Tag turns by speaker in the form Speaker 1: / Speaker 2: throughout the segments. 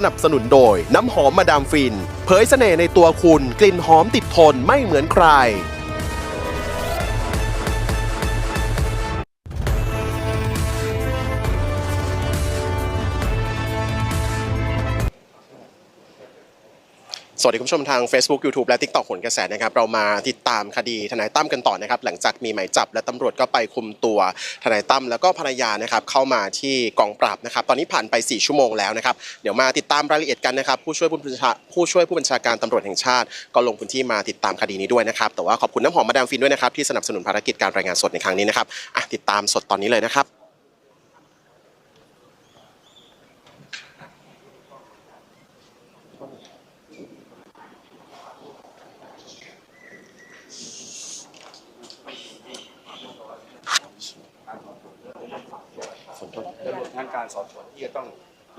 Speaker 1: สนับสนุนโดย น้ำหอมมาดามฟิน เผยเสน่ห์ในตัวคุณกลิ่นหอมติดทนไม่เหมือนใคร สวัสดีคุณผู้ชมทาง Facebook YouTube และ TikTok ผลกระแสนะครับเรามาติดตามคดีทนายตั้มกันต่อนะครับหลังจากมีหมายจับและตำรวจก็ไปคุมตัวทนายตั้มแล้วก็ภรรยานะครับเข้ามาที่กองปราบนะครับตอนนี้ผ่านไป 4 ชั่วโมงแล้วนะครับเดี๋ยวมาติดตามรายละเอียดกันนะครับผู้ช่วยผู้บัญชาผู้ช่วยผู้บัญชาการตำรวจแห่งชาติ ก็ลงพื้นที่มาติดตามคดีนี้ด้วยนะครับแต่ว่าขอบคุณน้ำหอมมาดามฟินด้วยนะครับที่สนับสนุนภารกิจการรายงานสดในครั้งนี้นะครับอะติดตามสดตอนนี้เลยนะครับ
Speaker 2: และรวมทั้ง การสอบสวนที่จะต้อง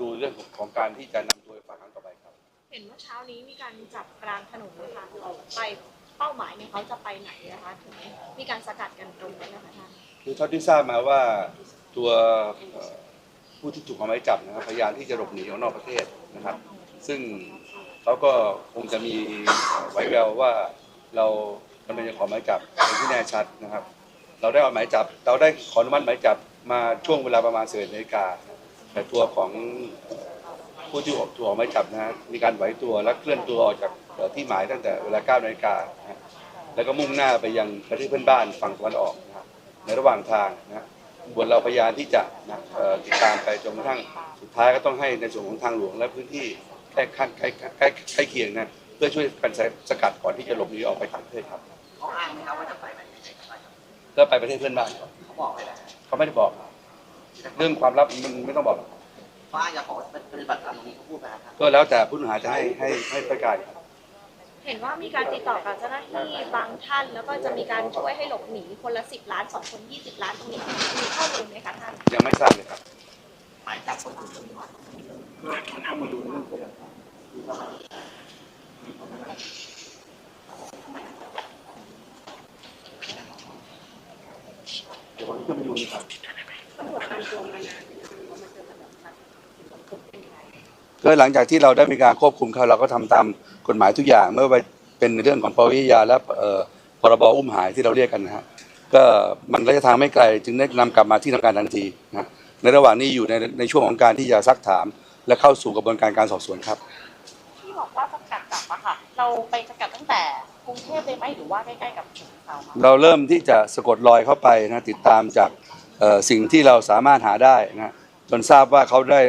Speaker 2: ดูเรื่องของของการที่จะนำตัวไปฝากขังต่อไปครับ
Speaker 3: เห็นเมื่อเช้านี้มีการจับกลางถนนนะคะออกไปเป้าหมายเนี่ยเขาจะไปไหนนะคะถึงมีการสกัดกันตรงนี้นะคะท่าน
Speaker 2: คือเท่าที่ทราบมาว่าตัวเอ่อผู้ที่ถูกขอหมายจับนะครับพยายามที่จะหลบหนีออกนอกประเทศนะครับ ซึ่งเขาก็คงจะมีไว้แววว่าเรากำลังจะขอหมายจับเป็นที่แน่ชัดนะครับ เราได้ออกหมายจับ เราได้ขออนุมัติหมายจับ มาช่วงเวลาประมาณ11นาฬิกาแต่ตัวของผู้ที่ถูกออกหมายจับนะฮะมีการไหวตัวและเคลื่อนตัวออกจากเอ่อที่หมายตั้งแต่เวลา9นาฬิกานะฮะแล้วก็มุ่งหน้าไปยังประเทศเพื่อนบ้านฝั่งตะวันออกนะครับในระหว่างทางนะฮะบนเราพยายามที่จะนะเอ่อติดตามไปจนกระทั่งสุดท้ายก็ต้องให้ในส่วนของทางหลวงและพื้นที่ใกล้ขั้นใกล้ใกล้ใกล้เคียงนะเพื่อช่วยกันสกัดก่อนที่จะหลบหนีออกไปต่างประเทศครับ
Speaker 4: เขาอ้างไหมครับว่าจะไปไหนยังไงก็ไป
Speaker 2: ก็ไปประเทศเพื่อนบ้านก่อน
Speaker 4: เขาบอกไปแล้ว
Speaker 2: เขาไม่ได้บอก เรื่องความลับมันไม่ต้องบอก
Speaker 4: เขาอ้างจะขอปฏิบัติตามตรงนี้เขาพูดไปแล้วครับ
Speaker 2: ก็แล้วแต่ผู้ต้องหาจะให้ให้ให้ประกาศครับ
Speaker 3: เห็นว่ามีการติดต่อกับเจ้าหน้าที่บางท่าน แล้วก็จะมีการช่วยให้หลบหนีคนละสิบล้านสองคนยี่สิบล้านตรงนี้มีข้อมูลไหมคะท่าน
Speaker 2: ยังไม่ทราบเลยครับ
Speaker 4: หมายจับคนอื่น
Speaker 2: เดี๋ยวผมจะไปดูนะครับ
Speaker 3: ตำรวามตัวมานาน
Speaker 2: ก็หลังจากที่เราได้มีการควบคุมเขาเราก็ทำตามกฎหมายทุกอย่างไม่ว่าเป็นเรื่องของปวิยาและพรบอุ้มหายที่เราเรียกกันนะฮะก็มันระยะทางไม่ไกลจึงได้นำกลับมาที่ทำการทันทีนะในระหว่างนี้อยู่ในในช่วงของการที่จะซักถาม และเข้าสู่กระบวนการการสอบสวนครับ
Speaker 5: ที่บอกว่าสกัดจับอะค่ะเราไปสกัดตั้งแต่ กรุงเทพเลยไหมหรือว่าใกล้ๆกับฉะเชิงเทราคะ
Speaker 2: เราเริ่มที่จะสะกดรอยเข้าไปนะติดตามจากเอ่อสิ่งที่เราสามารถหาได้นะจนทราบว่าเขาได้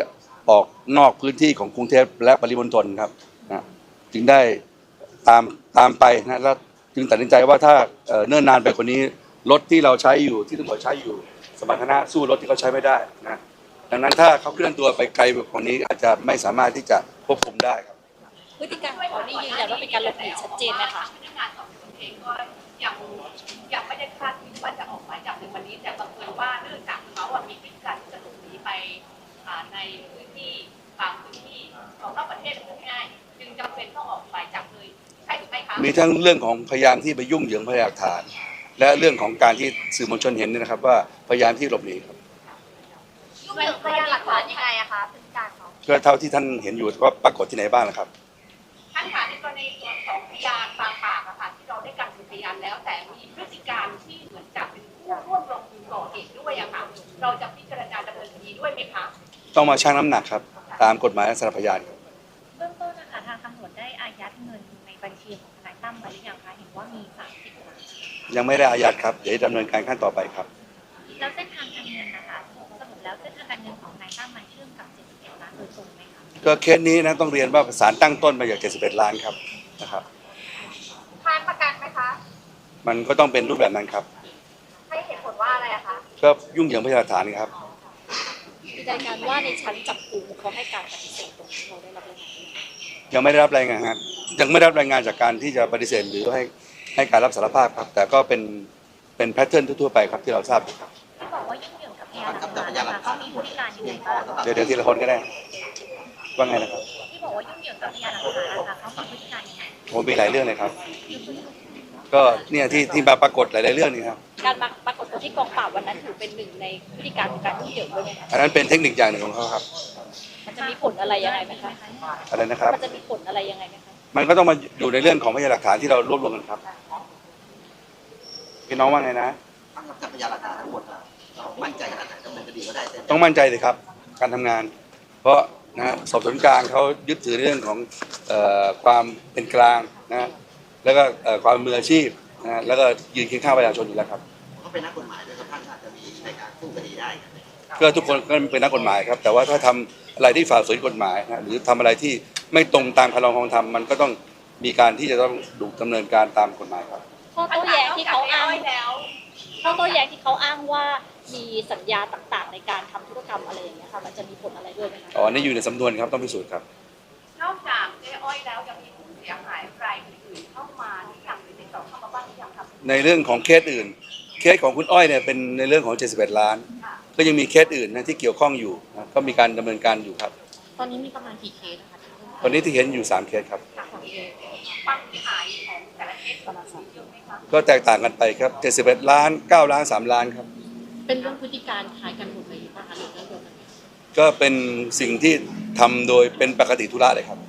Speaker 2: ออกนอกพื้นที่ของกรุงเทพและปริมณฑลครับนะจึงได้ตามตามไปนะแล้วจึงตัดสินใจว่าถ้าเอ่อเนิ่นนานไปกว่านี้รถที่เราใช้อยู่ที่ตำรวจใช้อยู่ สมรรถนะสู้รถที่เขาใช้ไม่ได้นะดังนั้นถ้าเขาเคลื่อนตัวไปไกลกว่านี้อาจจะไม่สามารถที่จะควบคุมได้ครับ
Speaker 5: พฤติกรรมของเขานี่ยืนยันว่าเป็นการหลบหนีชัดเจนไหมคะ
Speaker 6: พนัก งานสอบสวนเองก็ยังยังไม่ได้คาดคิดว่าจะออกหมายจับในวันนี้ แต่บังเอิญว่าเนื่องจากเขาอะมีพฤติการที่จะหลบหนีไปอ่าในพื้นที่บางพื้นที่ของนอกประเทศพูดง่ายๆจึงจำเป็นต้องออกหมายจับเลยใช่หรือไม่คะ
Speaker 2: มีทั้งเรื่องของพยานที่ไปยุ่งเหยิงพยานหลักฐาน และเรื่องของการที่สื่อมวลชนเห็นเนี่ยนะครับ ว่าพยานที่หลบหนีครับ
Speaker 3: ยุ่งเหยิงพยานหลักฐานยังไงอะคะพฤติการเขา
Speaker 2: ก็เท่าที่ท่านเห็นอยู่ว่าปรากฏที่ไหนบ้างนะครับ
Speaker 6: เราจะพิจารณาดำเนินคดีด้วยไหมคะ
Speaker 2: ต้องมาชั่งน้ำหนักครับ ตามกฎหมายและสารพยานครับ
Speaker 7: เบื้องต้นนะคะทางตำรวจได้อายัดเงินในบัญชีของทนายตั้มไว้หรือยังคะเห็นว่ามี30ล้าน
Speaker 2: ยังไม่ได้อายัดครับเดี๋ยวดำเนินการขั้นต่อไปครับ
Speaker 7: แล้วเส้นทางการเงินนะคะสรุปแล้วเส้นทางการเงินของทนายตั้มมันเชื่อมกับ71ล้านโดยตรงไหมคะ
Speaker 2: ก็เคสนี้นะต้องเรียนว่าศาลตั้งต้นมาจาก71 ล้านครับนะครับ
Speaker 3: ทานประกันไหมคะ
Speaker 2: มันก็ต้องเป็นรูปแบบนั้นครับ
Speaker 3: ให้เหตุผลว่าอะไรอะคะ
Speaker 2: ก็ยุ่งเหยิงพยานหลักฐานครับ
Speaker 5: ยืนยันว่าในชั้นจับกลุ่มเขาให้การปฏิเสธตรงที่เราได้รับรายงาน
Speaker 2: ยังไม่ได้รับรายงานครับยังไม่ได้รับรายงานจากการที่จะปฏิเสธหรือให้ให้การรับสารภาพครับ แต่ก็เป็นเป็นแพทเทิร์นทั่วๆไปครับที่เราทราบอยู่ครับ
Speaker 7: ที่บอกว่ายุ่งเหยิงกับพยานหลักฐานนะคะเขามีพฤติการยังไงบ้าง
Speaker 2: เดี๋ยวเดี๋ยวทีละคนก็ได้ว่าไงนะครับ
Speaker 7: ที่บอกว่ายุ่งเหยิงกับพยานหลักฐานนะคะเขามีพฤติการยังไง
Speaker 2: ผมมีหลายเรื่องเลยครับ ก็เนี่ยที่ที่มาปรากฏหลายๆเรื่องนี่ครับ
Speaker 5: การมาปรากฏตัวที่กองปราบวันนั้นถือเป็นหนึ่งในพฤติการของการยุ่งเหยิงด้วยไหมคะ
Speaker 2: อันนั้นเป็นเทคนิคอย่างหนึ่งของเขาครับ
Speaker 7: แมั
Speaker 5: นจะมีผลอะไรยังไงไหมคะ
Speaker 2: อะไรนะครับ
Speaker 5: มันจะมีผลอะไรยังไงไหมคะ
Speaker 2: มันก็ต้องมาอยู่ในเรื่องของพยานหลักฐานที่เรารวบรวมกันครับพี่น้องว่าไงนะ
Speaker 4: ตั้งกับพยานหลักฐานทั้งหมดอะเรามั่นใจขนาดไหนดำเนินคดีก็ได้แต่
Speaker 2: ต้องมั่นใจเลยครับ การทำงาน เพราะนะสอบสวนกลางเขายึดถือเรื่องของเออความเป็นกลางนะ แล้วก็เอ่อความมืออาชีพนะแล้วก็ยืนเคียงข้างประชาชนอยู่แล้วครับ
Speaker 4: ก็เป็นนักกฎหมายด้วยครับท่านอาจจะมีในการสู้คดีได้ครับ
Speaker 2: ก็ทุกคนก็เป็นนักกฎหมายครับ แต่ว่าถ้าทำอะไรที่ฝ่าฝืนกฎหมายนะหรือทำอะไรที่ไม่ตรงตามคำลองของธรรมมันก็ต้องมีการที่จะต้องดูดำเนินการตามกฎหมายครับ
Speaker 5: ข้อโต้แย้งที่เขาอ้าง
Speaker 6: แล้ว
Speaker 5: ข้อโต้แย้งที่เขาอ้างว่ามีสัญญาต่างๆ ในการทำธุรกรรมอะไรอย่างเงี้ยค่ะมันจะมีผลอะไรด้วยไหมคะ
Speaker 2: อ๋อนี่อยู่ในสำนวนครับต้องพิสูจน์ครับ
Speaker 6: นอกจากเจ๊อ้อยแล้วยังมีผู้เสียหายราย
Speaker 2: ในเรื่องของเคสอื่น เคสของคุณอ้อยเนี่ยเป็นในเรื่องของ 71 ล้าน ก็ยังมีเคสอื่นนะที่เกี่ยวข้องอยู่นะก็มีการดำเนินการอยู่ครับ
Speaker 5: ตอนนี้มีประมาณกี่เคสนะคะที่เพิ่ม
Speaker 2: ตอนนี้ที่เห็นอยู่ 3 เคสครับ
Speaker 5: สองเคส
Speaker 6: ความเสียหายของแต่ละเคส
Speaker 5: ประมาณสาม
Speaker 6: เยอะไหมคะ
Speaker 2: ก็แตกต่างกันไปครับ 71 ล้าน 9 ล้าน 3 ล้านครับ
Speaker 5: เป็นเรื่องพฤติการคล้ายกันหมดเลยหรือเปล่าคะหรือเรื่องเดียวกันไหม
Speaker 2: ก็เป็นสิ่งที่ทำโดยเป็นปกติธุระเลยครับ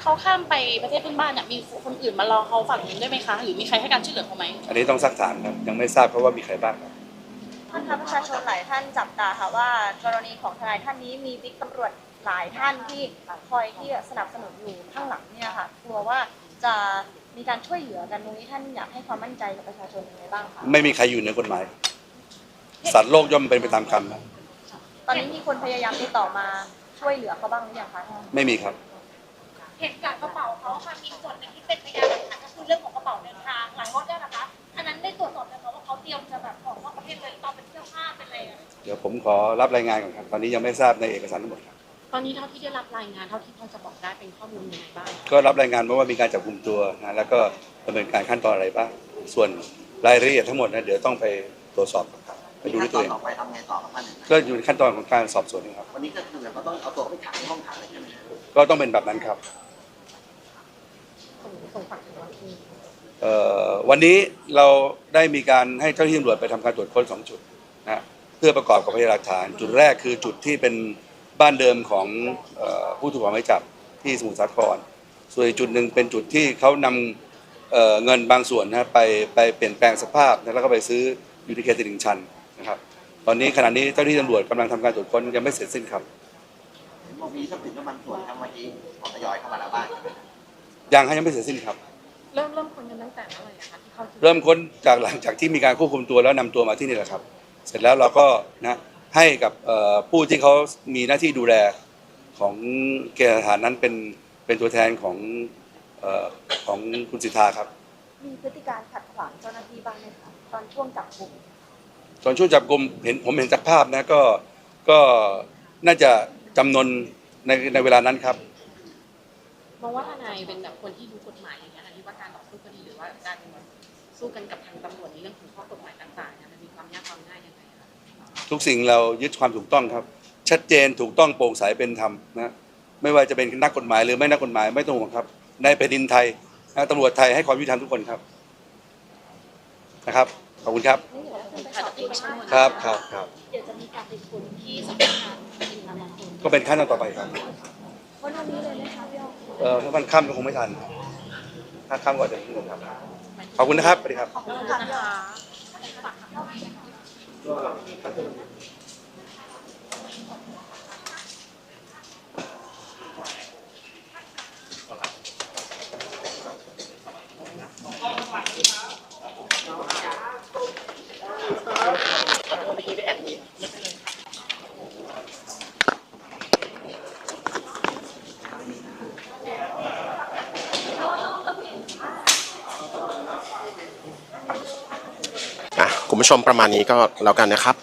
Speaker 5: เขาข้ามไปประเทศเพื่อนบ้านเนี่ยมีคนอื่นมารอเขาฝั่งนู้นได้ไหมคะ หรือมีใครให้การช่วยเหลือเขาไหม
Speaker 2: อันนี้ต้องซักถามครับยังไม่ทราบเพราะว่ามีใครบ้างครับ
Speaker 3: ท่านคะประชาชนหลายท่านจับตาค่ะว่ากรณีของทนายท่านนี้มีบิ๊กตำรวจหลายท่านที่คอยที่สนับสนุนอยู่ข้างหลังเนี่ยค่ะกลัวว่าจะมีการช่วยเหลือกันตรงนี้ท่านอยากให้ความมั่นใจกับประชาชนยังไงบ้างคะ
Speaker 2: ไม่มีใครอยู่เหนือกฎหมาย สัตว์โลกย่อมเป็นไปตามกรรมครับ
Speaker 3: ตอนนี้มีคนพยายามติดต่อมาช่วยเหลือเขาบ้างหรือยังคะท่าน
Speaker 2: ไม่มีครับ
Speaker 7: เห็นจากกระเป๋าเขาค่ะมีส่วนหนึ่งที่เป็นพยานหลักฐานก็คือเรื่องของกระเป๋าเดินทางหลังรถเนี่ยนะคะอันนั้นได้ตรวจสอบไหมคะว่าเขาเตรียมจะแบบออกนอกประเทศเลยตอนเป็นเสื้อผ้าเป็นอะไรอะ
Speaker 2: เดี๋ยวผมขอรับรายงานก่อนครับตอนนี้ยังไม่ทราบในเอกสารทั้งหมดครับ
Speaker 5: ตอนนี้เท่าที่ได้รับรายงานเท่าที่พอจะบอกได้เป็นข้อมูลยังไงบ้าง
Speaker 2: ก็รับรายงานมาว่ามีการจับกลุ่มตัวนะแล้วก็ดำเนินการขั้นตอนอะไรบ้างส่วนรายละเอียดทั้งหมดนะเดี๋ยวต้องไปตรวจสอบครับไปดู
Speaker 4: ขั้
Speaker 2: ด้วย
Speaker 4: นต
Speaker 2: ตั
Speaker 4: อ
Speaker 2: วนเอง
Speaker 4: ต่อไปทำไงต่อครับท่าน
Speaker 2: ก็อยู่ในขั้นตอนของการสอบสวนครับ
Speaker 4: วันนี้ก็คือเราต้องเอาตัวเขาไปขังในห้องขังเลยใช่ไหมครับ
Speaker 2: ก็ต้องเป็นแบบนั้นครับ
Speaker 5: ส่งส่งฝากถึงเราที่
Speaker 2: เอ่อวันนี้เราได้มีการให้เจ้าหน้าที่ตำรวจไปทำการตรวจค้นสองจุดนะเพื่อประกอบกับพยานหลักฐาน จุดแรกคือจุดที่เป็นบ้านเดิมของเอ่อผู้ถูกออกหมายจับที่สมุทรสาคร ส่วนอีกจุดหนึ่งเป็นจุดที่เขานำเอ่อเงินบางส่วนนะไปไปเปลี่ยนแปลงสภาพนะแล้วก็ไปซื้อยูนิเคตลิ่งชันนะครับ ตอนนี้ขณะนี้เจ้าหน้าที่ตำรวจกำลังทำการตรวจค้นยังไม่เสร็จสิ้นครับ
Speaker 4: มีทรัพย์สินน้ำมันส่วนทางเมื่อกี้ขอทยอยเข้ามาแล้วบ้าง ใช่ไหมครับ
Speaker 2: ยังให้ยังไม่เสร็จสิ้นครับ
Speaker 5: เริ่มเริ่มคนกันตั้งแต่เมื่อไหร่อะคะที่เข้าถึง
Speaker 2: เริ่มค้นจากหลังจากที่มีการควบคุมตัวแล้วนำตัวมาที่นี่แหละครับ เสร็จแล้วเราก็นะให้กับเอ่อผู้ที่เขามีหน้าที่ดูแลของเกณฑ์ทหารนั้นเป็นเป็นตัวแทนของเอ่อของคุณสิทธาครับ
Speaker 3: มีพฤติการขัดขวางเจ้าหน้าที่บ้างไหมคะตอนช่วงจับกลุ่ม
Speaker 2: ตอนช่วงจับกลุ่มเห็นผมเห็นจากภาพนะก็ก็น่าจะจำนวนในในเวลานั้นครับ
Speaker 5: มองว่าทนายเป็นแบบคนที่รู้กฎหมายอย่างเงี้ยนะที่ว่าการต่อสู้คดีหรือว่าการสู้กันกับทางตำรวจในเรื่องของข้อกฎหมายต่างๆเนี่ยมันมีความยากความง่ายยังไงคะ
Speaker 2: ทุกสิ่งเรายึดความถูกต้องครับ ชัดเจนถูกต้องโปร่งใสเป็นธรรมนะไม่ว่าจะเป็นนักกฎหมายหรือไม่นักกฎหมายไม่ต้องห่วงครับในแผ่นดินไทยนะตำรวจไทยให้ความยุติธรรมทุกคนครับนะครับขอบคุณครับ
Speaker 3: นี่เดี๋ยวขึ้นไป
Speaker 5: ค่ะ
Speaker 3: สอบ
Speaker 5: จะ
Speaker 3: ส
Speaker 5: ติ
Speaker 3: ว
Speaker 5: ด
Speaker 3: น
Speaker 5: เชื้อ
Speaker 2: ครับครับครับ
Speaker 5: เดี๋ยวจะมีการติดคุณที่สำนักงานอินทรชน
Speaker 2: ก็เป็นขั้นตอนต่อไปครับ
Speaker 3: วันวันนี้เลยไหมคะพี่อ้อ
Speaker 2: เออถ้ามันค่ำก็คงไม่ทัน ถ้าค่ำก็จะไม่ทันครับขอบคุณนะครับสวัสดีครับ
Speaker 5: ขอบคุณค่ะ
Speaker 1: ผู้ชมประมาณนี้ก็แล้วกันนะครับ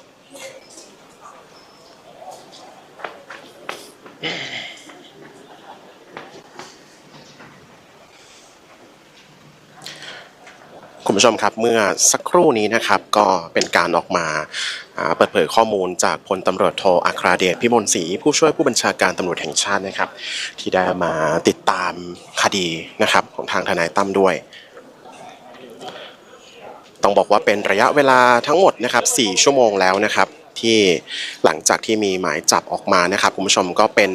Speaker 1: คุณผู้ชมครับเมื่อสักครู่นี้นะครับก็เป็นการออกมาเปิดเผยข้อมูลจากพลตำรวจโทอัคราเดชพิมลศรีผู้ช่วยผู้บัญชาการตำรวจแห่งชาตินะครับ ที่ได้มาติดตามคดีนะครับของทางทนายตั้มด้วย ต้องบอกว่าเป็นระยะเวลาทั้งหมดนะครับ 4 ชั่วโมงแล้วนะครับที่หลังจากที่มีหมายจับออกมานะครับคุณผู้ชมก็เป็น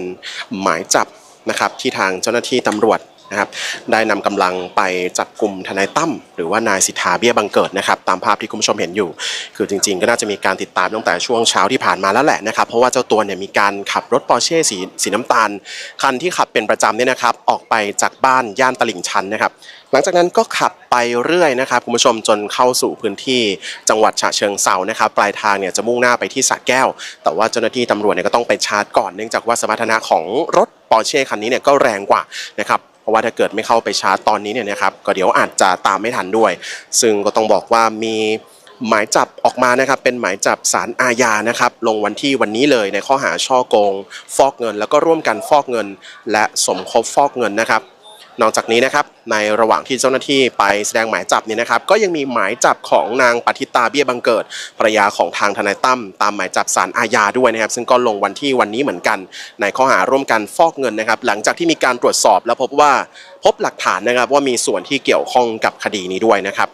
Speaker 1: หมายจับนะครับที่ทางเจ้าหน้าที่ตำรวจนะครับได้นำกำลังไปจับกลุ่มทนายตั้มหรือว่านายสิทธาเบี้ยบังเกิดนะครับตามภาพที่คุณผู้ชมเห็นอยู่ คือจริงๆ ก็น่าจะมีการติดตามตั้งแต่ช่วงเช้าที่ผ่านมาแล้วแหละนะครับเพราะว่าเจ้าตัวเนี่ยมีการขับรถปอร์เช่สีสีน้ำตาล คันที่ขับเป็นประจำเนี่ยนะครับออกไปจากบ้านย่านตลิ่งชันนะครับ หลังจากนั้นก็ขับไปเรื่อยนะครับคุณผู้ชมจนเข้าสู่พื้นที่จังหวัดฉะเชิงเซานะครับปลายทางเนี่ยจะมุ่งหน้าไปที่สระแก้ว แต่ว่าเจ้าหน้าที่ตำรวจเนี่ยก็ต้องไปชาร์จก่อนเนื่องจากว่าสมรรถนะของรถปอร์เช่คันนี้เนี่ยก็แรงกว่านะครับเพราะว่าถ้าเกิดไม่เข้าไปชาร์จตอนนี้เนี่ยนะครับก็เดี๋ยวอาจจะตามไม่ทันด้วย ซึ่งก็ต้องบอกว่ามีหมายจับออกมานะครับเป็นหมายจับสารอาญานะครับลงวันที่วันนี้เลยในข้อหาช่อโกง ฟอกเงิน แล้วก็ร่วมกันฟอกเงิน และสมคบฟอกเงินนะครับ นอกจากนี้นะครับในระหว่างที่เจ้าหน้าที่ไปแสดงหมายจับเนี่ยนะครับก็ยังมีหมายจับของนางปฏิตาเบี้ยบังเกิดภรรยาของทางทนายตั้มตามหมายจับสารอาญาด้วยนะครับ ซึ่งก็ลงวันที่วันนี้เหมือนกัน ในข้อหาร่วมกันฟอกเงินนะครับ หลังจากที่มีการตรวจสอบแล้วพบว่าพบหลักฐานนะครับว่ามีส่วนที่เกี่ยวข้องกับคดีนี้ด้วยนะครับ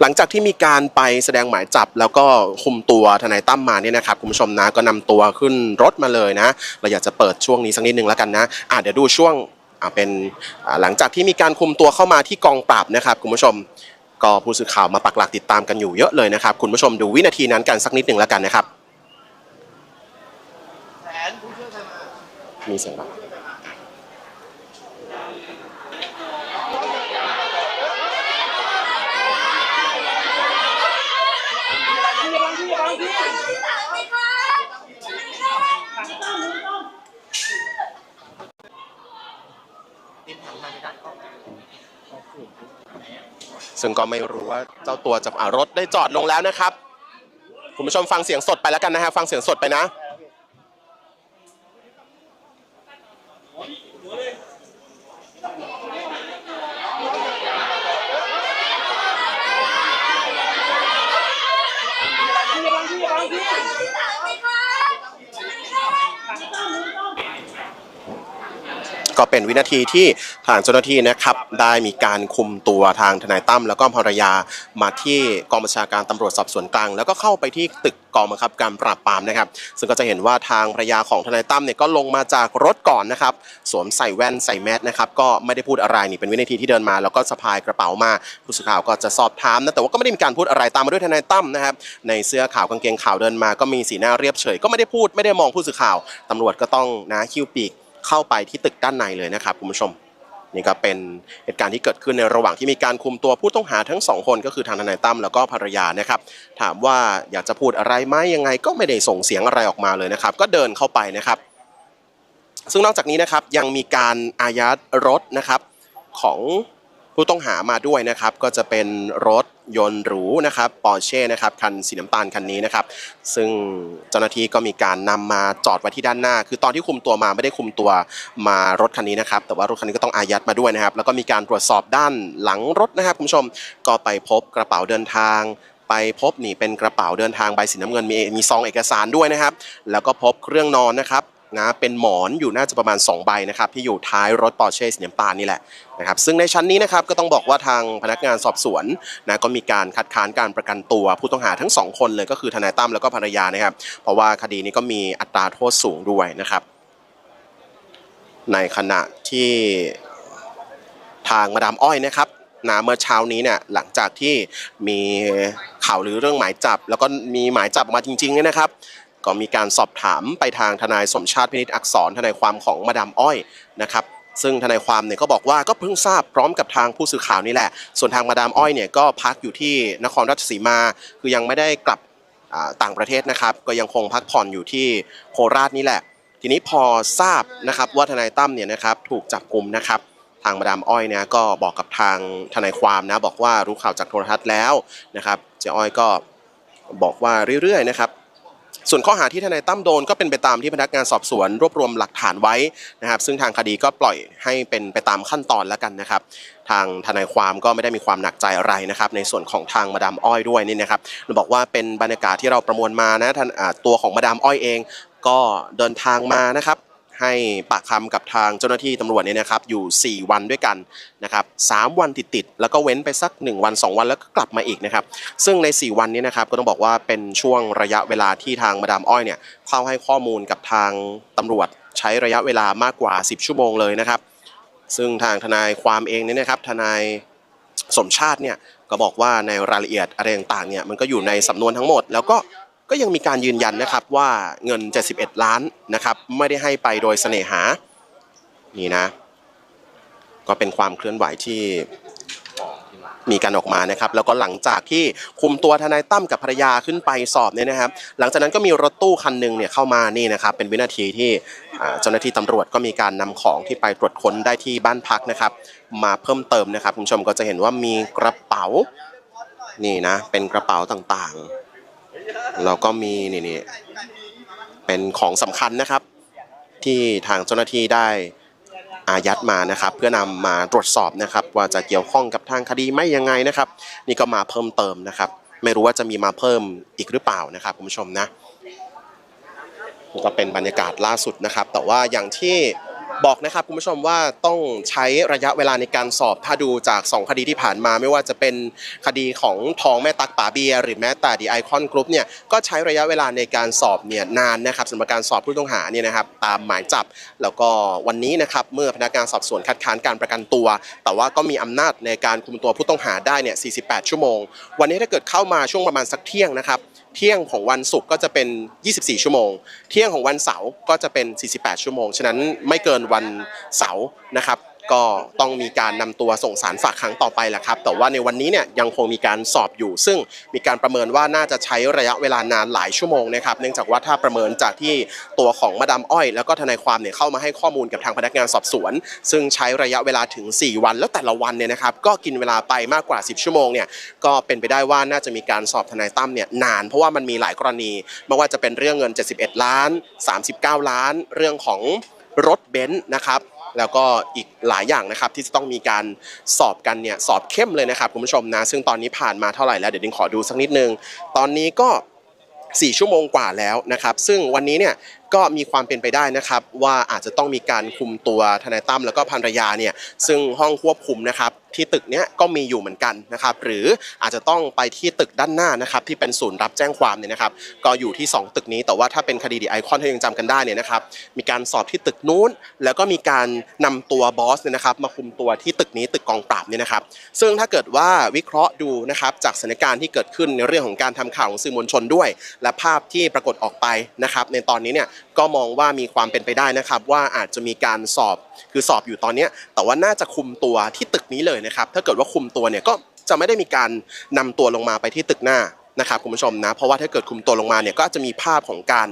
Speaker 1: หลังจากที่มีการไปแสดงหมายจับแล้วก็คุมตัวทนายตั้มมาเนี่ยนะครับคุณผู้ชมนะก็นำตัวขึ้นรถมาเลยนะ เราอยากจะเปิดช่วงนี้สักนิดนึงแล้วกันนะอะเดี๋ยวดูช่วง เป็นหลังจากที่มีการคุมตัวเข้ามาที่กองปราบนะครับคุณผู้ชมก็ผู้สื่อข่าวมาปักหลักติดตามกันอยู่เยอะเลยนะครับ คุณผู้ชมดูวินาทีนั้นกันสักนิดหนึ่งแล้วกันนะครับมีเสียงบ้าง ซึ่งก็ไม่รู้ว่าเจ้าตัวจะอ่ารถได้จอดลงแล้วนะครับ คุณผู้ชมฟังเสียงสดไปแล้วกันนะฮะ ฟังเสียงสดไปนะ ก็เป็นวินาทีที่ทางเจ้าหน้าที่นะครับได้มีการคุมตัวทางทนายตั้มแล้วก็ภรรยามาที่กองบัญชาการตำรวจสอบสวนกลาง แล้วก็เข้าไปที่ตึกกองบังคับการปราบปรามนะครับ ซึ่งก็จะเห็นว่าทางภรรยาของทนายตั้มเนี่ยก็ลงมาจากรถก่อนนะครับสวมใส่แว่นใส่แมสนะครับก็ไม่ได้พูดอะไรนี่เป็นวินาทีที่เดินมา แล้วก็สะพายกระเป๋ามาผู้สื่อข่าวก็จะสอบถามนะแต่ว่าก็ไม่ได้มีการพูดอะไรตามมาด้วยทนายตั้มนะครับในเสื้อขาวกางเกงขาวเดินมา ก็มีสีหน้าเรียบเฉย ก็ไม่ได้พูดไม่ได้มองผู้สื่อข่าวตำรวจก็ต้องนะคิ้วปีก เข้าไปที่ตึกด้านในเลยนะครับคุณผู้ชมนี่ก็เป็นเหตุการณ์ที่เกิดขึ้นในระหว่างที่มีการคุมตัวผู้ต้องหาทั้งสองคนก็คือทางทนายตั้มแล้วก็ภรรยานะครับ ถามว่าอยากจะพูดอะไรไหมยังไงก็ไม่ได้ส่งเสียงอะไรออกมาเลยนะครับ ก็เดินเข้าไปนะครับ ซึ่งนอกจากนี้นะครับยังมีการอายัดรถนะครับของ ผู้ต้องหามาด้วยนะครับก็จะเป็นรถยนต์หรูนะครับปอร์เช่นะครับคันสีน้ำตาลคันนี้นะครับ ซึ่งเจ้าหน้าที่ก็มีการนำมาจอดไว้ที่ด้านหน้า คือตอนที่คุมตัวมาไม่ได้คุมตัวมารถคันนี้นะครับ แต่ว่ารถคันนี้ก็ต้องอายัดมาด้วยนะครับ แล้วก็มีการตรวจสอบด้านหลังรถนะครับคุณผู้ชมก็ไปพบกระเป๋าเดินทาง ไปพบนี่เป็นกระเป๋าเดินทางใบสีน้ำเงินมีมีซองเอกสารด้วยนะครับ แล้วก็พบเครื่องนอนนะครับนะเป็นหมอนอยู่น่าจะประมาณ 2 ใบนะครับที่อยู่ท้ายรถปอร์เช่สีน้ำตาลนี่แหละ นะครับซึ่งในชั้นนี้นะครับก็ต้องบอกว่าทางพนักงานสอบสวนนะก็มีการคัดค้านการประกันตัวผู้ต้องหาทั้งสองคนเลยก็คือทนายตั้มแล้วก็ภรรยานะครับเพราะว่าคดีนี้ก็มีอัตราโทษสูงด้วยนะครับ ในขณะที่ทางมาดามอ้อยนะครับนะเมื่อเช้านี้เนี่ยหลังจากที่มีข่าวหรือเรื่องหมายจับ แล้วก็มีหมายจับออกมาจริงๆเนี่ยนะครับ ก็มีการสอบถามไปทางทนายสมชาติพินิจอักษรทนายความของมาดามอ้อยนะครับ ซึ่งทนายความเนี่ยก็บอกว่าก็เพิ่งทราบพร้อมกับทางผู้สื่อข่าวนี่แหละ ส่วนทางมาดามอ้อยเนี่ยก็พักอยู่ที่นครราชสีมา คือยังไม่ได้กลับต่างประเทศนะครับ ก็ยังคงพักผ่อนอยู่ที่โคราชนี่แหละ ทีนี้พอทราบนะครับว่าทนายตั้มเนี่ยนะครับถูกจับกลุ่มนะครับทางมาดามอ้อยเนี่ยก็บอกกับทางทนายความนะบอกว่ารู้ข่าวจากโทรทัศน์แล้วนะครับเจ๊อ้อยก็บอกว่าเรื่อยๆนะครับ ส่วนข้อหาที่ทนายตั้มโดนก็เป็นไปตามที่พนักงานสอบสวนรวบรวมหลักฐานไว้นะครับ ซึ่งทางคดีก็ปล่อยให้เป็นไปตามขั้นตอนแล้วกันนะครับ ทางทนายความก็ไม่ได้มีความหนักใจอะไรนะครับ ในส่วนของทางมาดามอ้อยด้วยนี่นะครับเราบอกว่าเป็นบรรยากาศที่เราประมวลมานะท่านตัวของมาดามอ้อยเอง ก็เดินทางมานะครับ ให้ปากคำกับทางเจ้าหน้าที่ตำรวจเนี่ยนะครับอยู่ 4 วันด้วยกันนะครับสามวันติดๆแล้วก็เว้นไปสัก 1 วัน 2 วันแล้วก็กลับมาอีกนะครับซึ่งใน 4 วันนี้นะครับก็ต้องบอกว่าเป็นช่วงระยะเวลาที่ทางมาดามอ้อยเนี่ยเข้าให้ข้อมูลกับทางตำรวจใช้ระยะเวลามากกว่า 10 ชั่วโมงเลยนะครับ ซึ่งทางทนายความเองเนี่ยนะครับทนายสมชาติเนี่ยก็บอกว่าในรายละเอียดอะไรต่างๆเนี่ยมันก็อยู่ในสำนวนทั้งหมด แล้วก็ ก็ยังมีการยืนยันนะครับว่าเงิน 71 ล้านนะครับไม่ได้ให้ไปโดยเสน่หานี่นะ ก็เป็นความเคลื่อนไหวที่มีการออกมานะครับ แล้วก็หลังจากที่คุมตัวทนายตั้มกับภรรยาขึ้นไปสอบเนี่ยนะครับ หลังจากนั้นก็มีรถตู้คันหนึ่งเนี่ยเข้ามานี่นะครับ เป็นวินาทีที่เจ้าหน้าที่ตำรวจก็มีการนำของที่ไปตรวจค้นได้ที่บ้านพักนะครับ มาเพิ่มเติมนะครับคุณผู้ชมก็จะเห็นว่ามีกระเป๋านี่นะ เป็นกระเป๋าต่างๆ แล้วก็มีนี่นี่เป็นของสำคัญนะครับ ที่ทางเจ้าหน้าที่ได้อายัดมานะครับ เพื่อนำมาตรวจสอบนะครับ ว่าจะเกี่ยวข้องกับทางคดีไม่ยังไงนะครับ นี่ก็มาเพิ่มเติมนะครับ ไม่รู้ว่าจะมีมาเพิ่มอีกหรือเปล่านะครับคุณผู้ชมนะก็เป็นบรรยากาศล่าสุดนะครับ แต่ว่าอย่างที่ บอกนะครับคุณผู้ชมว่าต้องใช้ระยะเวลาในการสอบถ้าดูจาก 2 คดีที่ผ่านมา ไม่ว่าจะเป็นคดีของทองแม่ตักป๋าเบียร์หรือแม้แต่ดีไอคอนกรุ๊ปเนี่ยก็ใช้ระยะเวลาในการสอบเนี่ยนานนะครับสำหรับการสอบผู้ต้องหาเนี่ยนะครับตามหมายจับ แล้วก็วันนี้นะครับเมื่อพนักงานสอบสวนคัดค้านการประกันตัว แต่ว่าก็มีอำนาจในการคุมตัวผู้ต้องหาได้เนี่ย 48 ชั่วโมง วันนี้ถ้าเกิดเข้ามาช่วงประมาณสักเที่ยงนะครับ เที่ยงของวันศุกร์ก็จะเป็น 24 ชั่วโมง เที่ยงของวันเสาร์ก็จะเป็น 48 ชั่วโมง ฉะนั้นไม่เกินวันเสาร์นะครับ ก็ต้องมีการนำตัวส่งสารฝากขังต่อไปแหละครับ แต่ว่าในวันนี้เนี่ยยังคงมีการสอบอยู่ ซึ่งมีการประเมินว่าน่าจะใช้ระยะเวลานานหลายชั่วโมงนะครับ เนื่องจากว่าถ้าประเมินจากที่ตัวของมาดามอ้อย แล้วก็ทนายความเนี่ยเข้ามาให้ข้อมูลกับทางพนักงานสอบสวน ซึ่งใช้ระยะเวลาถึง 4 วัน แล้วแต่ละวันเนี่ยนะครับก็กินเวลาไปมากกว่า 10 ชั่วโมงเนี่ยก็เป็นไปได้ว่าน่าจะมีการสอบทนายตั้มเนี่ยนาน เพราะว่ามันมีหลายกรณีไม่ว่าจะเป็นเรื่องเงิน 71 ล้าน 39 ล้าน เรื่องของรถเบนซ์นะครับ แล้วก็อีกหลายอย่างนะครับที่จะต้องมีการสอบกันเนี่ยสอบเข้มเลยนะครับคุณผู้ชมนะซึ่งตอนนี้ผ่านมาเท่าไหร่แล้วเดี๋ยวดิงขอดูสักนิดนึง ตอนนี้ก็4ชั่วโมงกว่าแล้วนะครับ ซึ่งวันนี้เนี่ย ก็มีความเป็นไปได้นะครับว่าอาจจะต้องมีการคุมตัวทนายตั้มแล้วก็ภรรยาเนี่ยซึ่งห้องควบคุมนะครับที่ตึกเนี้ยก็มีอยู่เหมือนกันนะครับหรืออาจจะต้องไปที่ตึกด้านหน้านะครับที่เป็นศูนย์รับแจ้งความเนี่ยนะครับก็อยู่ที่ 2 ตึกนี้แต่ว่าถ้าเป็นคดีดีไอคอนที่ยังจำกันได้เนี่ยนะครับมีการสอบที่ตึกนู้น แล้วก็มีการนำตัวบอสเนี่ยนะครับมาคุมตัวที่ตึกนี้ตึกกองปราบเนี่ยนะครับซึ่งถ้าเกิดว่าวิเคราะห์ดูนะครับจากสถานการณ์ที่เกิดขึ้นในเรื่องของการทำข่าวของสื่อมวลชนด้วย และภาพที่ปรากฏออกไปนะครับในตอนนี้เนี่ยก็มองว่ามีความเป็นไปได้นะครับ ว่าอาจจะมีการสอบคือสอบอยู่ตอนนี้แต่ว่าน่าจะคุมตัวที่ตึกนี้เลยนะครับ ถ้าเกิดว่าคุมตัวเนี่ยก็จะไม่ได้มีการนำตัวลงมาไปที่ตึกหน้า นะครับคุณผู้ชมนะเพราะว่าถ้าเกิดคุมตัวลงมาเนี่ยก็จะมีภาพของการ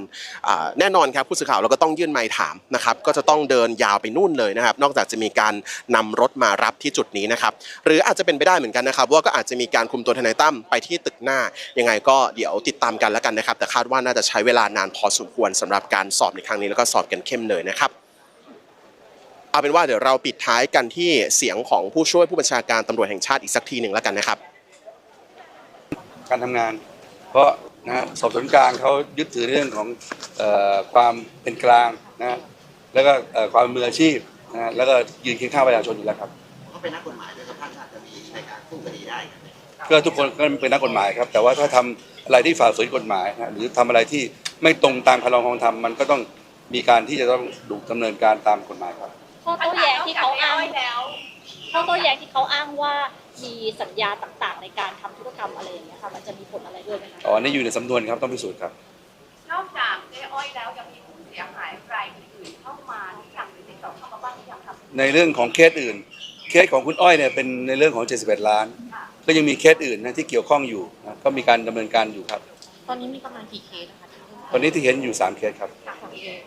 Speaker 1: แน่นอนครับผู้สื่อข่าวเราก็ต้องยื่นไมค์ถามนะครับก็จะต้องเดินยาวไปนู่นเลยนะครับ นอกจากจะมีการนำรถมารับที่จุดนี้นะครับหรืออาจจะเป็นไปได้เหมือนกันนะครับว่าก็อาจจะมีการคุมตัวทนายตั้มไปที่ตึกหน้ายังไงก็เดี๋ยวติดตามกันแล้วกันนะครับ แต่คาดว่าน่าจะใช้เวลานานพอสมควรสำหรับการสอบในครั้งนี้แล้วก็สอบกันเข้มเลยนะครับเอาเป็นว่าเดี๋ยวเราปิดท้ายกันที่เสียงของผู้ช่วยผู้บัญชาการตำรวจแห่งชาติอีกสักทีหนึ่งแล้วกันนะครับ
Speaker 2: การทำงาน เพราะนะฮะสอบสวนกลางเขายึดถือเรื่องของเออความเป็นกลางนะฮะแล้วก็เอ่อความมืออาชีพนะฮะแล้วก็ยืนเคียงข้างประชาชนอยู่แล้วครับ
Speaker 4: ก็เป็นนักกฎหมายด้วยครับท่านอาจจะมีในการสู้คดีได้ครับ
Speaker 2: ก็ทุกคนก็เป็นนักกฎหมายครับ แต่ว่าถ้าทำอะไรที่ฝ่าฝืนกฎหมายนะหรือทำอะไรที่ไม่ตรงตามคำลองของธรรมมันก็ต้องมีการที่จะต้องดูดำเนินการตามกฎหมายครับ
Speaker 3: ข้อโต้แย้งที่เขาอ้าง
Speaker 6: แล้ว
Speaker 3: ข้อโต้แย้งที่เขาอ้างว่า มีสัญญาต่างๆ ในการทำธุรกรรมอะไรอย่างเงี้ยค่ะมันจะมีผลอะไรด้วยไหมคะ
Speaker 2: อ๋อนี่อยู่ในสำนวนครับต้องพิสูจน์ครับ
Speaker 6: นอกจากเจ๊อ้อยแล้วยังมีผู้เสียหายรายอื่นๆเข้ามาหรือยังหรือติดต่อเข้ามาบ้างหรือยังครับ
Speaker 2: ในเรื่องของเคสอื่น เคสของคุณอ้อยเนี่ยเป็นในเรื่องของ 71 ล้าน ก็ยังมีเคสอื่นนะที่เกี่ยวข้องอยู่นะก็มีการดำเนินการอยู่ครับ
Speaker 5: ตอนนี้มีประมาณกี่เคสนะคะที่เพิ่ม
Speaker 2: ตอนนี้ที่เห็นอยู่ 3 เคสครับ
Speaker 5: จากสองเคส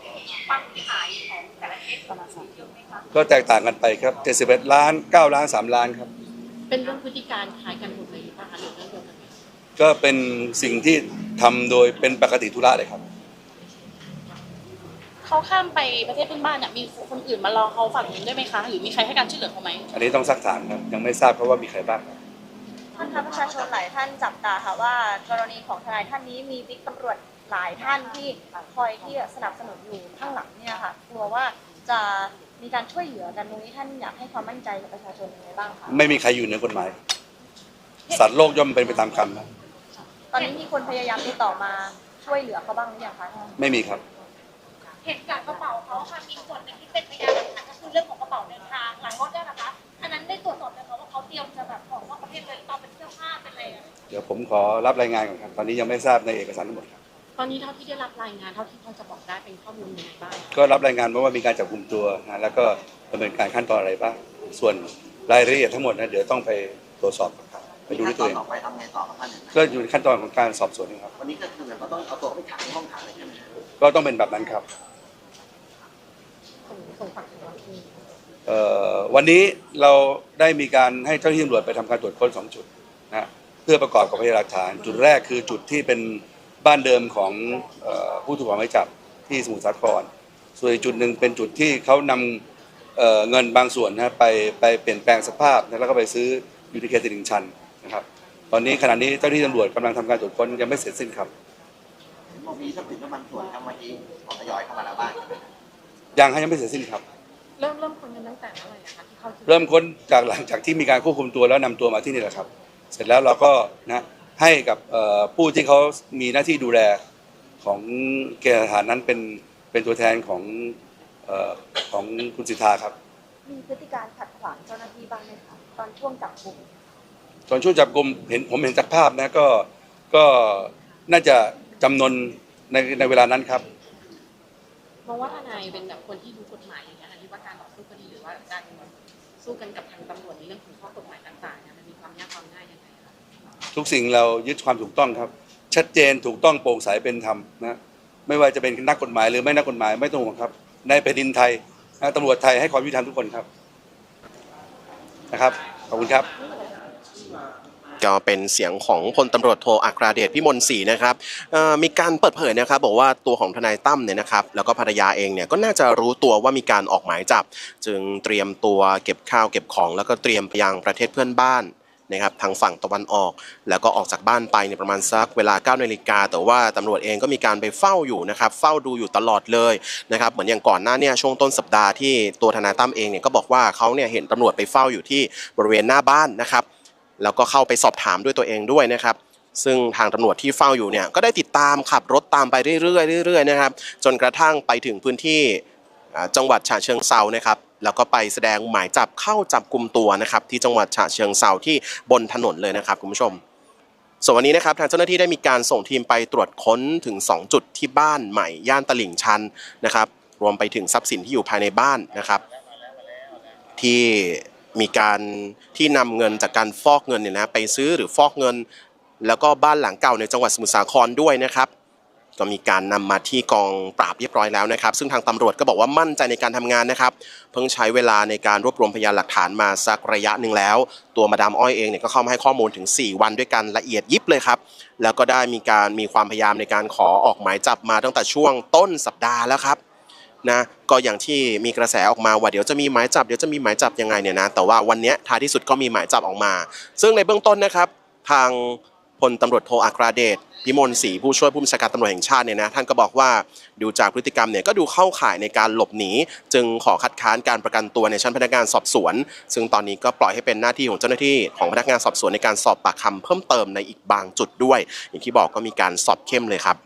Speaker 6: ความเสียหายของแต่ละเคส
Speaker 5: ประมาณสาม
Speaker 6: เยอะไหมคะ
Speaker 2: ก็แตกต่างกันไปครับ 71 ล้าน 9 ล้าน 3 ล้านครับ
Speaker 5: เป็นเรื่องพฤติการคล้ายกันหมดเลยหรือเปล่าคะหรือเรื่องเดียวกันไหม
Speaker 2: ก็เป็นสิ่งที่ทำโดยเป็นปกติธุระเลยครับ
Speaker 5: เขาข้ามไปประเทศเพื่อนบ้านเนี่ยมีคนอื่นมารอเขาฝั่งนู้นด้วยไหมคะ หรือมีใครให้การช่วยเหลือเขาไหม
Speaker 2: อันนี้ต้องซักถามครับยังไม่ทราบเพราะว่ามีใครบ้างครับ
Speaker 3: ท่านคะประชาชนหลายท่านจับตาค่ะว่ากรณีของทนายท่านนี้มีบิ๊กตำรวจหลายท่านที่คอยที่สนับสนุนอยู่ข้างหลังเนี่ยค่ะกลัวว่า จะมีการช่วยเหลือกันตรงนี้ท่านอยากให้ความมั่นใจกับประชาชนยังไงบ้างคะ
Speaker 2: ไม่มีใครอยู่เหนือกฎหมาย สัตว์โลกย่อมเป็นไปตามกรรมนะ
Speaker 3: ตอนนี้มีคนพยายามติดต่อมาช่วยเหลือเขาบ้างหรือยังคะท่าน
Speaker 2: ไม่มีครับ
Speaker 7: เห็นจากกระเป๋าเขาค่ะมีส่วนหนึ่งที่เป็นพยานหลักฐานก็คือเรื่องของกระเป๋าเดินทางหลังรถเนี่ยนะคะอันนั้นได้ตรวจสอบไหมคะว่าเขาเตรียมจะแบบออกนอกประเทศเลยตอนเป็นเสื้อผ้าเป็นอะไรอะ
Speaker 2: เดี๋ยวผมขอรับรายงานก่อนครับ ตอนนี้ยังไม่ทราบในเอกสารทั้งหมดครับ
Speaker 5: ตอนนี้เท่าที่ได้รับรายงานเท่าที่พอจะบอกได้เป็นข้อมูลยังไงบ้าง
Speaker 2: ก็รับรายงานมาว่ามีการจับกลุ่มตัวนะแล้วก็ดำเนินการขั้นตอนอะไรบ้างส่วนรายละเอียดทั้งหมดนะเดี๋ยวต้องไปตรวจสอบครับไปดูด้วยตัวเอง
Speaker 4: ขั้นตอนต่อไปทำไงต่อครับท่าน
Speaker 2: ก็อยู่ในขั้นตอนของการสอบสวนนะครับ
Speaker 4: วันนี้ก็คือเราต้องเอาตัวไปขังในห้องขังเลยใช่ไหมครับ
Speaker 2: ก็ต้องเป็นแบบนั้นครับ
Speaker 5: ส่งส่งฝากถึงวันที่
Speaker 2: เอ่อวันนี้เราได้มีการให้เจ้าหน้าที่ตำรวจไปทำการตรวจค้นสองจุดนะเพื่อประกอบกับพยานหลักฐาน จุดแรกคือจุดที่เป็น บ้านเดิมของเอ่อผู้ถูกออกหมายจับที่สมุทรสาคร ส่วนอีกจุดหนึ่งเป็นจุดที่เขานำเอ่อเงินบางส่วนนะไปไปเปลี่ยนแปลงสภาพนะแล้วก็ไปซื้อยูนิเคตลิ่งชันนะครับตอนนี้ขณะนี้เจ้าหน้าที่ตำรวจกำลังทำการตรวจค้นยังไม่เสร็จสิ้นครับ
Speaker 4: เห็นบอกมีทรัพย์สินน้ำมันส่วนทำมาเองทยอยเข้ามาแล้วบ้างใช่ไหมครับ
Speaker 2: ยังให้ยังไม่เสร็จสิ้นครับ
Speaker 5: เริ่มเริ่มคนกันตั้งแต่เมื่อไหร่อะคะที่เข้า
Speaker 2: เริ่มค้นจากหลังจากที่มีการควบคุมตัวแล้วนำตัวมาที่นี่แหละครับ เสร็จแล้วเราก็นะ ให้กับเอ่อผู้ที่เขามีหน้าที่ดูแลของเกณฑ์ทหารนั้นเป็นเป็นตัวแทนของเอ่อของคุณสิทธาครับ
Speaker 3: มีพฤติการขัดขวางเจ้าหน้าที่บ้างไหมคะตอนช่วงจับกลุ่ม
Speaker 2: ตอนช่วงจับกลุ่มเห็นผมเห็นจากภาพนะก็ก็น่าจะจำนวนในในเวลานั้นครับ
Speaker 5: มองว่าทนายเป็นแบบคนที่รู้กฎหมายอย่างเงี้ยนะที่ว่าการต่อสู้คดีหรือว่าการสู้กันกับทางตำรวจในเรื่องของข้อกฎหมายต่างๆเนี่ยมันมีความยากความง่ายยังไงคะ
Speaker 2: ทุกสิ่งเรายึดความถูกต้องครับ ชัดเจนถูกต้องโปร่งใสเป็นธรรมนะไม่ว่าจะเป็นนักกฎหมายหรือไม่นักกฎหมายไม่ต้องห่วงครับ ในแผ่นดินไทยตำรวจไทยให้ความยุติธรรมทุกคนครับนะครับขอบคุณครับ
Speaker 1: ก็เป็นเสียงของพลตำรวจโทอัคราเดชพิมลศรีนะครับมีการเปิดเผยนะครับ บอกว่าตัวของทนายตั้มเนี่ยนะครับแล้วก็ภรรยาเองเนี่ยก็น่าจะรู้ตัวว่ามีการออกหมายจับ จึงเตรียมตัวเก็บข้าวเก็บของ แล้วก็เตรียมไปยังประเทศเพื่อนบ้าน นะครับทางฝั่งตะวันออก แล้วก็ออกจากบ้านไปเนี่ยประมาณสักเวลา9นาฬิกาแต่ว่าตำรวจเองก็มีการไปเฝ้าอยู่นะครับเฝ้าดูอยู่ตลอดเลยนะครับเหมือนอย่างก่อนหน้าเนี่ยช่วงต้นสัปดาห์ที่ตัวทนายตั้มเองเนี่ยก็บอกว่าเขาเนี่ยเห็นตำรวจไปเฝ้าอยู่ที่บริเวณหน้าบ้านนะครับแล้วก็เข้าไปสอบถามด้วยตัวเองด้วยนะครับซึ่งทางตำรวจที่เฝ้าอยู่เนี่ยก็ได้ติดตามขับรถตามไปเรื่อยๆเรื่อยๆนะครับจนกระทั่งไปถึงพื้นที่จังหวัดฉะเชิงเซานะครับ แล้วก็ไปแสดงหมายจับเข้าจับกลุ่มตัวนะครับที่จังหวัดฉะเชิงเซาที่บนถนนเลยนะครับคุณผู้ชมส่วนวันนี้นะครับทางเจ้าหน้าที่ได้มีการส่งทีมไปตรวจค้นถึง 2 จุดที่บ้านใหม่ย่านตลิ่งชันนะครับ รวมไปถึงทรัพย์สินที่อยู่ภายในบ้านนะครับ ที่มีการที่นำเงินจากการฟอกเงินเนี่ยนะไปซื้อหรือฟอกเงิน แล้วก็บ้านหลังเก่าในจังหวัดสมุทรสาครด้วยนะครับ ก็มีการนำมาที่กองปราบเรียบร้อยแล้วนะครับ ซึ่งทางตำรวจก็บอกว่ามั่นใจในการทำงานนะครับ เพิ่งใช้เวลาในการรวบรวมพยานหลักฐานมาสักระยะหนึ่งแล้ว ตัวมาดามอ้อยเองเนี่ยก็เข้ามาให้ข้อมูลถึง 4 วันด้วยกันละเอียดยิบเลยครับ แล้วก็ได้มีการมีความพยายามในการขอออกหมายจับมาตั้งแต่ช่วงต้นสัปดาห์แล้วครับนะก็อย่างที่มีกระแสออกมาว่าเดี๋ยวจะมีหมายจับเดี๋ยวจะมีหมายจับยังไงเนี่ยนะแต่ว่าวันนี้ท้ายที่สุดก็มีหมายจับออกมา ซึ่งในเบื้องต้นนะครับ ทาง ลตำรวจโทอัคราเดชพิมลศรีผู้ช่วยผู้บัญชาการตำรวจแห่งชาติเนี่ยนะท่านก็บอกว่าดูจากพฤติกรรมเนี่ยก็ดูเข้าข่ายในการหลบหนีจึงขอคัดค้านการประกันตัวในชั้นพนักงานสอบสวน ซึ่งตอนนี้ก็ปล่อยให้เป็นหน้าที่ของเจ้าหน้าที่ของพนักงานสอบสวนในการสอบปากคำเพิ่มเติมในอีกบางจุดด้วย อย่างที่บอกก็มีการสอบเข้มเลยครับ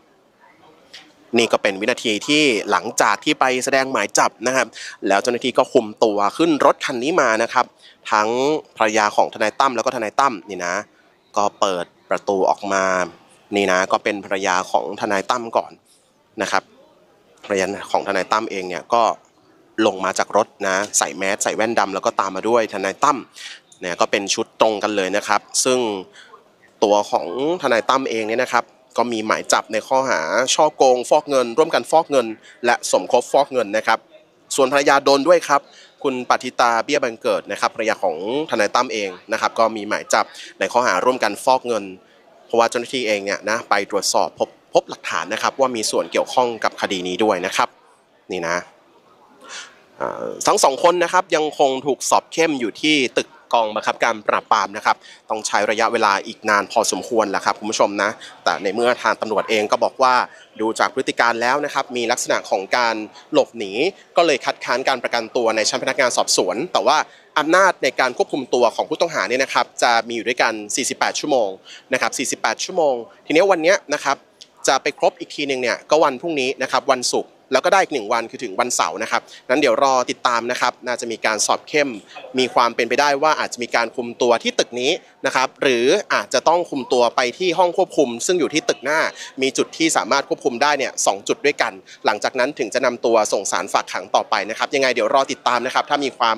Speaker 1: นี่ก็เป็นวินาทีที่หลังจากที่ไปแสดงหมายจับนะครับ แล้วเจ้าหน้าที่ก็คุมตัวขึ้นรถคันนี้มานะครับ ทั้งภรรยาของทนายตั้มแล้วก็ทนายตั้มนี่นะ ก็เปิด ประตูออกมานี่นะก็เป็นภรรยาของทนายตั้มก่อนนะครับภรรยาของทนายตั้มเองเนี่ยก็ลงมาจากรถนะใส่แมสใส่แว่นดำแล้วก็ตามมาด้วยทนายตั้มเนี่ยก็เป็นชุดตรงกันเลยนะครับ ซึ่งตัวของทนายตั้มเองเนี่ยนะครับ ก็มีหมายจับในข้อหาช่อโกง ฟอกเงิน ร่วมกันฟอกเงิน และสมคบฟอกเงินนะครับ ส่วนภรรยาโดนด้วยครับ คุณปฏิตาเบี้ยบังเกิดนะครับภรรยาของทนายตั้มเองนะครับก็มีหมายจับในข้อหาร่วมกันฟอกเงิน เพราะว่าเจ้าหน้าที่เองเนี่ยนะไปตรวจสอบพบพบหลักฐานนะครับว่ามีส่วนเกี่ยวข้องกับคดีนี้ด้วยนะครับนี่นะทั้งสองคนนะครับยังคงถูกสอบเข้มอยู่ที่ตึก กองบังคับการปราบปรามนะครับต้องใช้ระยะเวลาอีกนานพอสมควรแหละครับคุณผู้ชมนะแต่ในเมื่อทางตำรวจเองก็บอกว่าดูจากพฤติการแล้วนะครับมีลักษณะของการหลบหนี ก็เลยคัดค้านการประกันตัวในชั้นพนักงานสอบสวน แต่ว่าอำนาจในการควบคุมตัวของผู้ต้องหาเนี่ยนะครับจะมีอยู่ด้วยกัน 48 ชั่วโมงนะครับ48 ชั่วโมง ทีนี้วันนี้นะครับจะไปครบอีกทีหนึ่งเนี่ยก็วันพรุ่งนี้นะครับวันศุกร์ แล้วก็ได้อีกหนึ่งวันคือถึงวันเสาร์นะครับนั้นเดี๋ยวรอติดตามนะครับ น่าจะมีการสอบเข้ม มีความเป็นไปได้ว่าอาจจะมีการคุมตัวที่ตึกนี้นะครับ หรืออาจจะต้องคุมตัวไปที่ห้องควบคุม ซึ่งอยู่ที่ตึกหน้า มีจุดที่สามารถควบคุมได้เนี่ยสองจุดด้วยกัน หลังจากนั้นถึงจะนำตัวส่งสารฝากขังต่อไปนะครับ ยังไงเดี๋ยวรอติดตามนะครับ ถ้ามีความ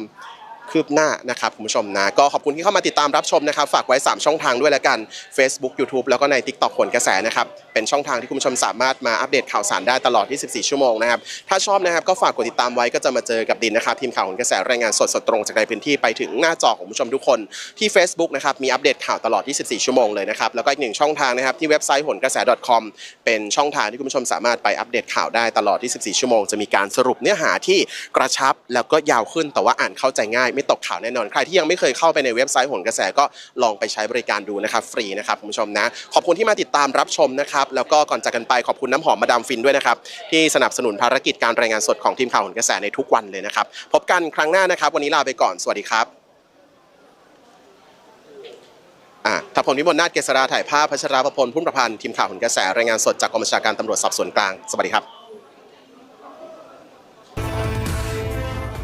Speaker 1: คืบหน้านะครับคุณผู้ชมนะก็ขอบคุณที่เข้ามาติดตามรับชมนะครับ ฝากไว้ 3 ช่องทางด้วยแล้วกัน Facebook YouTube แล้วก็ใน TikTok ผลกระแสนะครับเป็นช่องทางที่คุณผู้ชมสามารถมาอัปเดตข่าวสารได้ตลอด 24 ชั่วโมงนะครับถ้าชอบนะครับก็ฝากกดติดตามไว้ก็จะมาเจอกับดินนะครับทีมข่าวผลกระแสรายงานสดสดตรงจากในพื้นที่ไปถึงหน้าจอของคุณผู้ชมทุกคนที่ Facebook นะครับมีอัปเดตข่าวตลอด 24 ชั่วโมงเลยนะครับแล้วก็อีกหนึ่งช่องทางนะครับที่เว็บไซต์ผลกระแส .com เป็นช่องทางที่คุณผู้ชมสามารถไปอัปเดตข่าวได้ตลอด 24 ชั่วโมงจะมีการสรุปเนื้อหาที่กระชับแล้วก็ยาวขึ้นแต่ว่าอ่านเข้าใจง่ายไม่ตกข่าวแน่นอน ใครที่ยังไม่เคยเข้าไปในเว็บไซต์ผลกระแสก็ลองไปใช้บริการดูนะครับฟรีนะครับคุณผู้ชมนะ ขอบคุณที่มาติดตามรับชมนะครับ แล้วก็ก่อนจากกันไปขอบคุณน้ำหอมมาดามฟินด้วยนะครับ ที่สนับสนุนภารกิจการรายงานสดของทีมข่าวผลกระแสในทุกวันเลยนะครับ พบกันครั้งหน้านะครับ วันนี้ลาไปก่อนสวัสดีครับอ่าถ้าผมนิมนต์นาถเกษราถ่ายภาพพัชราภพลพุ่มประพันธ์ทีมข่าวผลกระแสรายงานสดจากกองบัญชาการตำรวจสอบสวนกลางสวัสดีครับ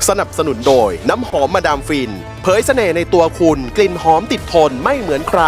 Speaker 1: สนับสนุนโดยน้ำหอมมาดามฟิน เผยเสน่ห์ในตัวคุณกลิ่นหอมติดทนไม่เหมือนใคร